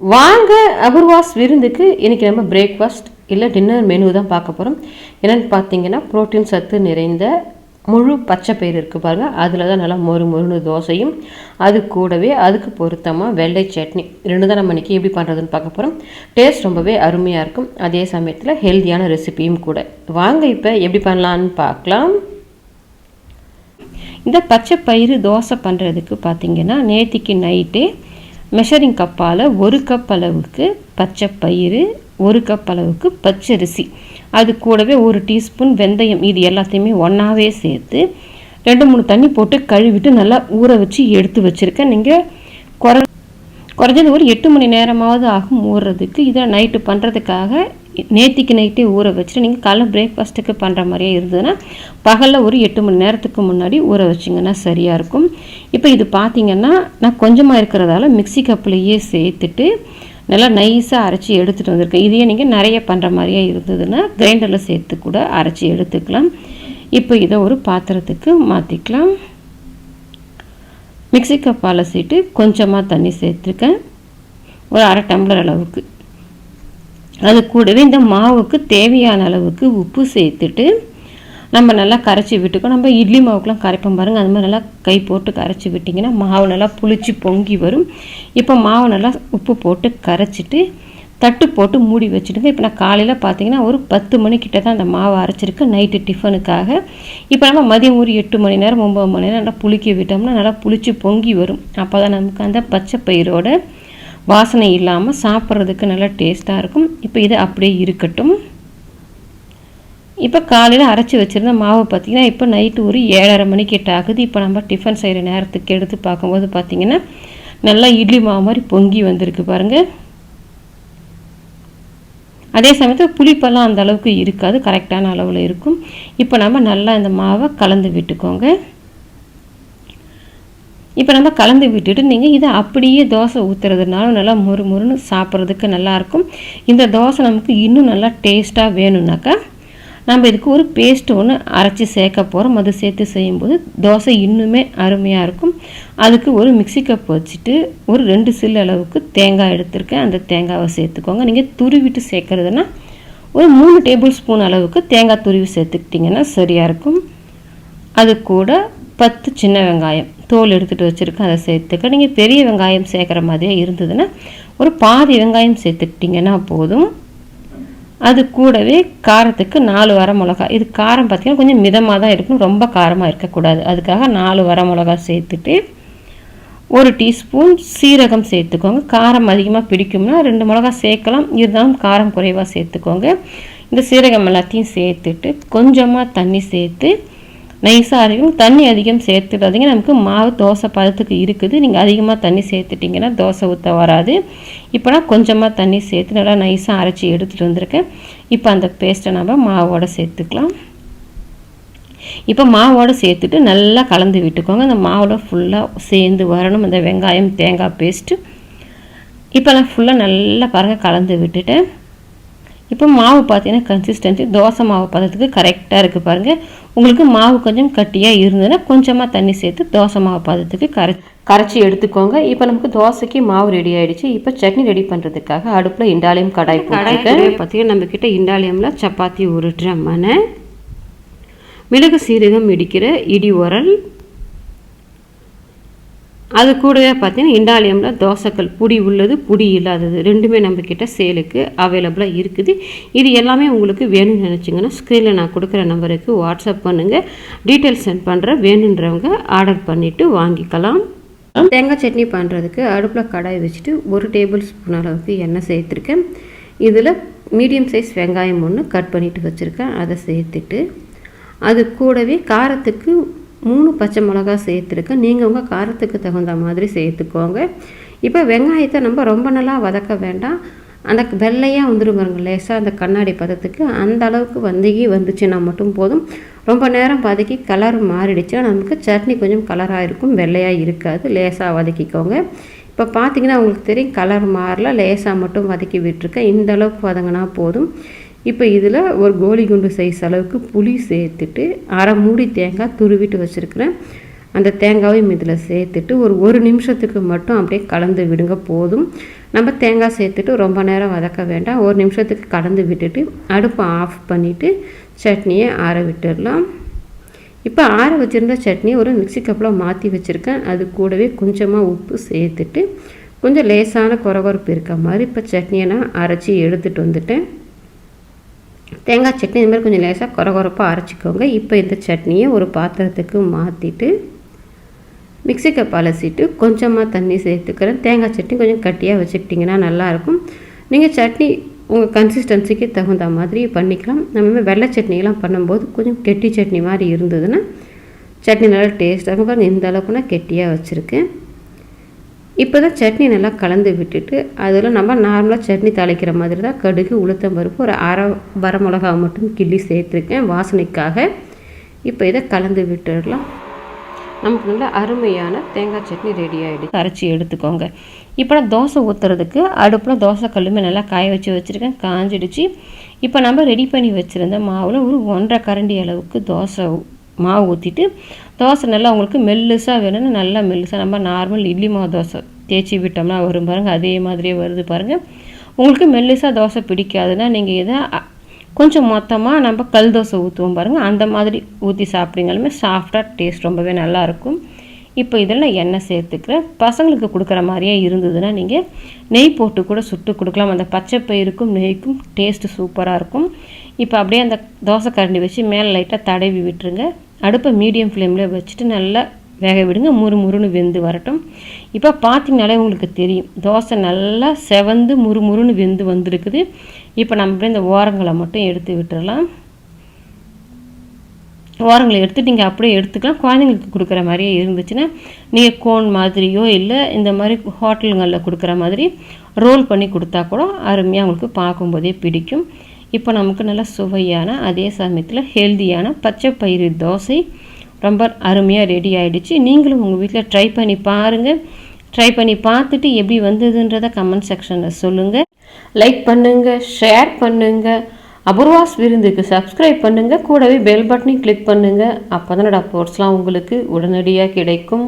வாங்க அபூர்வாஸ் விருந்துக்கு இன்றைக்கி நம்ம பிரேக்ஃபாஸ்ட் இல்லை டின்னர் மெனு தான் பார்க்க போகிறோம் என்னென்னு பார்த்தீங்கன்னா புரோட்டீன் சத்து நிறைந்த முழு பச்சை பயிர் இருக்குது பாருங்கள் அதில் தான் நல்லா மொறு மொறுனு தோசையும் அது கூடவே அதுக்கு பொருத்தமாக வெள்ளை சட்னி. ரெண்டு தான் நம்ம இன்றைக்கி எப்படி பண்ணுறதுன்னு பார்க்க போகிறோம் டேஸ்ட் ரொம்பவே அருமையாக இருக்கும். அதே சமயத்தில் ஹெல்த்தியான ரெசிபியும் கூட. வாங்க இப்போ எப்படி பண்ணலான்னு பார்க்கலாம். இந்த பச்சை பயிறு தோசை பண்ணுறதுக்கு பார்த்தீங்கன்னா நேத்திக்கு நைட்டே மெஷரிங் கப்பால் ஒரு கப் அளவுக்கு பச்சை பயிறு ஒரு கப் அளவுக்கு பச்சரிசி. அது கூடவே ஒரு டீஸ்பூன் வெந்தயம் இது எல்லாத்தையுமே ஒன்றாவே சேர்த்து ரெண்டு மூணு தண்ணி போட்டு கழுவிட்டு நல்லா ஊற வச்சு எடுத்து வச்சுருக்கேன். நீங்கள் குறை குறைஞ்சது ஒரு எட்டு மணி நேரமாவது ஆகும் ஊறுறதுக்கு இதை நைட்டு பண்ணுறதுக்காக நேத்திக்கு நைட்டே ஊற வச்சுட்டு நீங்கள் காலைல பிரேக்ஃபாஸ்ட்டுக்கு பண்ணுற மாதிரியே இருந்ததுன்னா பகலில் ஒரு எட்டு மணி நேரத்துக்கு முன்னாடி ஊற வச்சிங்கன்னா சரியாக இருக்கும். இப்போ இது பார்த்தீங்கன்னா நான் கொஞ்சமாக இருக்கிறதால மிக்சி கப்புலேயே சேர்த்துட்டு நல்லா நைஸாக அரைச்சி எடுத்துகிட்டு வந்திருக்கேன். இதையே நீங்கள் நிறைய பண்ணுற மாதிரியே இருந்ததுன்னா கிரைண்டரில் சேர்த்து கூட அரைச்சி எடுத்துக்கலாம். இப்போ இதை ஒரு பாத்திரத்துக்கு மாற்றிக்கலாம் மிக்சி கப்பால் சீட்டு கொஞ்சமாக தண்ணி சேர்த்துருக்கேன். ஒரு அரை டம்ளர் அளவுக்கு. அது கூடவே இந்த மாவுக்கு தேவையான அளவுக்கு உப்பு சேர்த்துட்டு நம்ம நல்லா கரைச்சி விட்டுக்கோ. நம்ம இட்லி மாவுக்கெலாம் கரைப்போம் பாருங்கள் அது மாதிரி நல்லா கை போட்டு கரைச்சி விட்டிங்கன்னா மாவு நல்லா புளிச்சு பொங்கி வரும். இப்போ மாவு நல்லா உப்பு போட்டு கரைச்சிட்டு தட்டு போட்டு மூடி வச்சுடுங்க. இப்போ நான் காலையில் பார்த்தீங்கன்னா ஒரு பத்து மணிக்கிட்ட தான் அந்த மாவை அரைச்சிருக்கேன் நைட்டு டிஃபனுக்காக. இப்போ நம்ம மதியம் ஒரு எட்டு மணி நேரம் ஒம்பது மணி நேரம் நல்லா புளிக்க விட்டோம்னா நல்லா புளிச்சு பொங்கி வரும். அப்போ தான் நமக்கு அந்த பச்சை பயிரோட வாசனை இல்லாமல் சாப்பிட்றதுக்கு நல்லா டேஸ்ட்டாக இருக்கும். இப்போ இது அப்படியே இருக்கட்டும். இப்போ காலையில் அரைச்சி வச்சுருந்த மாவு பார்த்திங்கன்னா இப்போ நைட்டு ஒரு ஏழரை மணிக்கிட்ட ஆகுது. இப்போ நம்ம டிஃபன் செய்கிற நேரத்துக்கு எடுத்து பார்க்கும்போது பார்த்திங்கன்னா நல்லா இட்லி மாவு மாதிரி பொங்கி வந்திருக்கு பாருங்கள் அதே சமயத்தில் புளிப்பெல்லாம் அந்த அளவுக்கு இருக்காது. கரெக்டான அளவில் இருக்கும். இப்போ நம்ம நல்லா இந்த மாவை கலந்து விட்டுக்கோங்க. இப்போ நம்ம கலந்து விட்டுட்டு நீங்கள் இதை அப்படியே தோசை ஊற்றுறதுனாலும் நல்லா முறு முறுன்னு சாப்பிட்றதுக்கு நல்லாயிருக்கும் இந்த தோசை நமக்கு இன்னும் நல்லா டேஸ்ட்டாக வேணும்னாக்கா நம்ம இதுக்கு ஒரு பேஸ்ட் ஒன்று அரைச்சி சேர்க்க போகிறோம் அது சேர்த்து செய்யும்போது தோசை இன்னுமே அருமையாக இருக்கும். அதுக்கு ஒரு மிக்சி கப் வச்சுட்டு ஒரு ரெண்டு சில்லு அளவுக்கு தேங்காய் எடுத்திருக்கேன். அந்த தேங்காவை சேர்த்துக்கோங்க. நீங்கள் துருவிட்டு சேர்க்குறதுனா ஒரு மூணு டேபிள் ஸ்பூன் அளவுக்கு தேங்காய் துருவி சேர்த்துக்கிட்டிங்கன்னா சரியாக இருக்கும். அது கூட பத்து சின்ன வெங்காயம். தோல் எடுத்துகிட்டு வச்சுருக்கேன் அதை சேர்த்துக்க. நீங்கள் பெரிய வெங்காயம் சேர்க்குற மாதிரியே இருந்ததுன்னா ஒரு பாதி வெங்காயம் சேர்த்துக்கிட்டிங்கன்னா போதும். அது கூடவே காரத்துக்கு நாலு வர மிளகா இது காரம் பார்த்திங்கன்னா கொஞ்சம் மிதமாக தான் இருக்கணும் ரொம்ப காரமாக இருக்கக்கூடாது. அதுக்காக நாலு வர மிளகா சேர்த்துட்டு ஒரு டீஸ்பூன் சீரகம் சேர்த்துக்கோங்க. காரம் அதிகமாக பிடிக்கும்னா ரெண்டு மிளகா சேர்க்கலாம். இருந்தாலும் காரம் குறைவாக சேர்த்துக்கோங்க. இந்த சீரகம் எல்லாத்தையும் சேர்த்துட்டு கொஞ்சமாக தண்ணி சேர்த்து நைஸாக அரைக்கும் தண்ணி அதிகம் சேர்த்துடாதீங்க. நமக்கு மாவு தோசை பதத்துக்கு இருக்குது. நீங்கள் அதிகமாக தண்ணி சேர்த்துட்டிங்கன்னா தோசை ஊற்ற வராது. இப்போ நான் கொஞ்சமாக தண்ணி சேர்த்து நல்லா நைஸாக அரைச்சி எடுத்துகிட்டு வந்திருக்கேன். இப்போ அந்த பேஸ்ட்டை நம்ம மாவோடு சேர்த்துக்கலாம். இப்போ மாவோடு சேர்த்துட்டு நல்லா கலந்து விட்டுக்கோங்க. அந்த மாவோட ஃபுல்லாக சேர்ந்து வரணும். அந்த வெங்காயம் தேங்காய் பேஸ்ட்டு இப்போ நான் ஃபுல்லாக நல்லா பாருங்கள் கலந்து விட்டுட்டேன். இப்போ மாவு பார்த்தீங்கன்னா கன்சிஸ்டன்சி தோசை மாவு பதத்துக்கு கரெக்டாக இருக்குது பாருங்கள் உங்களுக்கு மாவு கொஞ்சம் கட்டியாக இருந்ததுன்னா கொஞ்சமாக தண்ணி சேர்த்து தோசை மாவு பதத்துக்கு கரை கரைச்சி எடுத்துக்கோங்க. இப்போ நமக்கு தோசைக்கு மாவு ரெடி ஆகிடுச்சு இப்போ சட்னி ரெடி பண்ணுறதுக்காக அடுப்பில் இண்டாலியம் கடாய் கடாய் பார்த்தீங்கன்னா நம்மக்கிட்ட இண்டாலியமில் சப்பாத்தி உருட்டுற மனை மிளகு சீரகம் இடிக்கிற இடி உரல் அது கூடவே பார்த்தீங்கன்னா இண்டாலியமில் தோசைக்கல் புடி உள்ளது புடி இல்லாதது. ரெண்டுமே நம்மக்கிட்ட சேலுக்கு அவைலபிளாக இருக்குது. இது எல்லாமே உங்களுக்கு வேணும்னு நினச்சிங்கன்னா ஸ்க்ரீனில் நான் கொடுக்குற நம்பருக்கு வாட்ஸ்அப் பண்ணுங்கள் டீட்டெயில்ஸ் சென்ட் பண்ணுறேன் வேணுன்றவங்க ஆர்டர் பண்ணிவிட்டு வாங்கிக்கலாம். தேங்காய் சட்னி பண்ணுறதுக்கு அடுப்பில் கடாய் வச்சுட்டு ஒரு டேபிள் ஸ்பூன் அளவுக்கு எண்ணெய் சேர்த்துருக்கேன். இதில் மீடியம் சைஸ் வெங்காயம் ஒன்று கட் பண்ணிவிட்டு வச்சுருக்கேன். அதை சேர்த்துட்டு அது கூடவே காரத்துக்கு மூணு பச்சை மிளகா சேர்த்துருக்கேன் நீங்கள் உங்கள் காரத்துக்கு தகுந்த மாதிரி சேர்த்துக்கோங்க. இப்போ வெங்காயத்தை நம்ம ரொம்ப நல்லா வதக்க வேண்டாம். அந்த வெள்ளையாக வந்துடும் பாருங்க லேசாக அந்த கண்ணாடி பதத்துக்கு. அந்த அளவுக்கு வந்தகி வந்துச்சுன்னா மட்டும் போதும். ரொம்ப நேரம் வதக்கி கலர் மாறிடுச்சுன்னா நமக்கு சட்னி கொஞ்சம் கலராக இருக்கும் வெள்ளையாக இருக்காது. லேசாக வதக்கிக்கோங்க. இப்போ பார்த்தீங்கன்னா உங்களுக்கு தெரியும் கலர் மாறல லேசாக மட்டும் வதக்கி விட்டுருக்கேன். இந்த அளவுக்கு வதங்கினா போதும். இப்போ இதில் ஒரு கோலி குண்டு சைஸ் அளவுக்கு புளி சேர்த்துட்டு அரை மூடி தேங்காய் துருவிட்டு வச்சுருக்கிறேன். அந்த தேங்காவையும் இதில் சேர்த்துட்டு ஒரு ஒரு நிமிஷத்துக்கு மட்டும் அப்படியே கலந்து விடுங்க போதும். நம்ம தேங்காய் சேர்த்துட்டு ரொம்ப நேரம் வதக்க வேண்டாம். ஒரு நிமிஷத்துக்கு கலந்து விட்டுட்டு அடுப்பை ஆஃப் பண்ணிவிட்டு சட்னியை ஆற விட்டுடலாம். இப்போ ஆற வச்சுருந்த சட்னி ஒரு மிக்சி கப்பில் மாற்றி வச்சுருக்கேன். அது கூடவே கொஞ்சமாக உப்பு சேர்த்துட்டு கொஞ்சம் லேசான குறகுறப்பு இருக்க மாதிரி இப்போ சட்னியை நான் அரைச்சி எடுத்துகிட்டு வந்துட்டேன். தேங்காய் சட்னி இந்த மாதிரி கொஞ்சம் லேசாக குறகுறப்பாக அரைச்சிக்கோங்க. இப்போ இந்த சட்னியை ஒரு பாத்திரத்துக்கு மாற்றிட்டு மிக்சி கப் அலசிட்டு கொஞ்சமாக தண்ணி சேர்த்துக்கிறேன். தேங்காய் சட்னி கொஞ்சம் கட்டியாக வச்சுக்கிட்டிங்கன்னா நல்லாயிருக்கும். நீங்கள் சட்னி உங்கள் கன்சிஸ்டன்சிக்கு தகுந்த மாதிரி பண்ணிக்கலாம். நம்ம வெள்ளை சட்னியெல்லாம் பண்ணும்போது கொஞ்சம் கெட்டி சட்னி மாதிரி இருந்ததுன்னா சட்னி நல்லா டேஸ்ட்டாக இருக்கும். பாருங்கள் இந்த அளவுக்கு நான் கெட்டியாக வச்சுருக்கேன். இப்போ தான் சட்னி நல்லா கலந்து விட்டுட்டு அதில் நம்ம நார்மலாக சட்னி தாளிக்கிற மாதிரி தான் கடுகு உளுத்தம் பருப்பு ஒரு அரை வரமிளகா மட்டும் கிள்ளி சேர்த்துருக்கேன் வாசனைக்காக. இப்போ இதை கலந்து விட்டுடலாம். நமக்கு நல்ல அருமையான தேங்காய் சட்னி ரெடி ஆகிடுச்சு அரைச்சி எடுத்துக்கோங்க. இப்போ நான் தோசை ஊற்றுறதுக்கு அடுப்பில் தோசை கல்லுமே நல்லா காய வச்சு வச்சுருக்கேன் காஞ்சிடுச்சு. இப்போ நம்ம ரெடி பண்ணி வச்சுருந்த மாவில் ஒரு ஒன்றரை கரண்டி அளவுக்கு தோசை மாவு ஊற்றிட்டு தோசை நல்லா உங்களுக்கு மெல்லுசாக வேணும்னு நல்லா மெல்லுசாக நம்ம நார்மல் இட்லி மாவு தோசை தேய்ச்சி விட்டோம்னா வரும் பாருங்கள் அதே மாதிரியே வருது பாருங்கள் உங்களுக்கு மெல்லுசாக தோசை பிடிக்காதுன்னா நீங்கள் இதை கொஞ்சம் மொத்தமாக நம்ம கல் தோசை ஊற்றுவோம் பாருங்கள் அந்த மாதிரி ஊற்றி சாப்பிட்டீங்களுமே சாஃப்டாக டேஸ்ட் ரொம்பவே நல்லாயிருக்கும் இப்போ இதில் நான் எண்ணெய் சேர்த்துக்கிறேன். பசங்களுக்கு கொடுக்குற மாதிரியே இருந்ததுன்னா நீங்கள் நெய் போட்டு கூட சுட்டு கொடுக்கலாம். அந்த பச்சை பயிருக்கும் நெய்க்கும் டேஸ்ட்டு சூப்பராக இருக்கும். இப்போ அப்படியே அந்த தோசை கரண்டி வச்சு மேலே லைட்டாக தடவி விட்டுருங்க. அடுப்பை மீடியம் ஃப்ளேமில் வச்சுட்டு நல்லா வேக விடுங்க. முறு முறுன்னு வெந்து வரட்டும். இப்போ பார்த்தீங்கனாலே உங்களுக்கு தெரியும். தோசை நல்லா செவந்து முறு முறுன்னு வெந்து வந்திருக்குது. இப்போ நம்ம இந்த ஓரங்களை மட்டும் எடுத்து விட்டுறலாம். ஓரங்களை எடுத்து நீங்கள் அப்படியே எடுத்துக்கலாம். குழந்தைங்களுக்கு கொடுக்குற மாதிரியே இருந்துச்சுன்னா நீங்கள் கோன் மாதிரியோ இல்லை இந்த மாதிரி ஹோட்டலுங்களில் கொடுக்குற மாதிரி ரோல் பண்ணி கொடுத்தா கூட அருமையாக உங்களுக்கு பார்க்கும்போதே பிடிக்கும். இப்போ நமக்கு நல்ல சுவையான அதே சமயத்தில் ஹெல்த்தியான பச்சை பயிறு தோசை. ரொம்ப அருமையாக ரெடி ஆகிடுச்சு நீங்களும் உங்கள் வீட்டில் ட்ரை பண்ணி பாருங்கள் ட்ரை பண்ணி பார்த்துட்டு எப்படி வந்ததுன்றதை கமெண்ட் செக்ஷனில் சொல்லுங்கள் லைக் பண்ணுங்கள் ஷேர் பண்ணுங்கள் அபூர்வாஸ் விருந்துக்கு சப்ஸ்கிரைப் பண்ணுங்கள் கூடவே பெல் பட்டனையும் கிளிக் பண்ணுங்கள் அப்போ தான் என்னோடய போர்ட்ஸ்லாம் உங்களுக்கு உடனடியாக கிடைக்கும்.